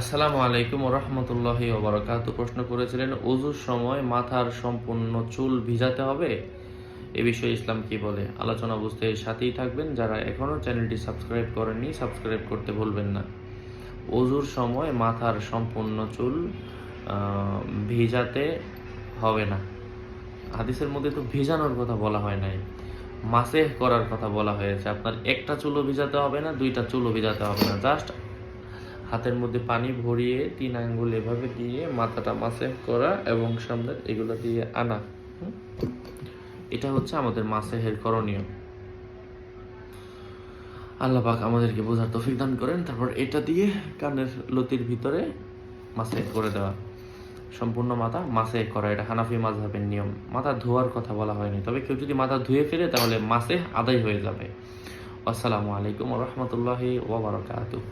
আসসালামু আলাইকুম রহমতুল্লাহ ওবরাকাত। প্রশ্ন করেছিলেন অজুর সময় মাথার সম্পূর্ণ চুল ভিজাতে হবে? এ বিষয়ে ইসলাম কি বলে? আলোচনা বুঝতে সাথেই থাকবেন। যারা এখনও চ্যানেলটি সাবস্ক্রাইব করেননি, সাবস্ক্রাইব করতে ভুলবেন না। অজুর সময় মাথার সম্পূর্ণ চুল ভিজাতে হবে না। হাদিসের মধ্যে তো ভিজানোর কথা বলা হয় নাই। মাসেহ করার কথা বলা হয়েছে। আপনার একটা চুলও ভিজাতে হবে না, দুইটা চুলও ভিজাতে হবে না। জাস্ট হাতের মধ্যে পানি ভরিয়ে তিন আঙ্গুল এভাবে দিয়ে মাথাটা মাসেহ করা এবং সামনের এগুলো দিয়ে আনা এটা হচ্ছে আমাদের মাসেহের করণীয়। আল্লাহ পাক আমাদেরকে বোঝার তৌফিক দান করেন। তারপর এটা দিয়ে কানের লতির ভিতরে মাসে করে দেওয়া। সম্পূর্ণ মাথা মাসে করা, এটা হানাফি মাযহাবের নিয়ম। মাথা ধোয়ার কথা বলা হয়নি, তবে কেউ যদি মাথা ধুয়ে ফেলে তাহলে মাসে আদায় হয়ে যাবে। আসসালামু আলাইকুম রহমতুল্লাহি ওবরাকাতুহ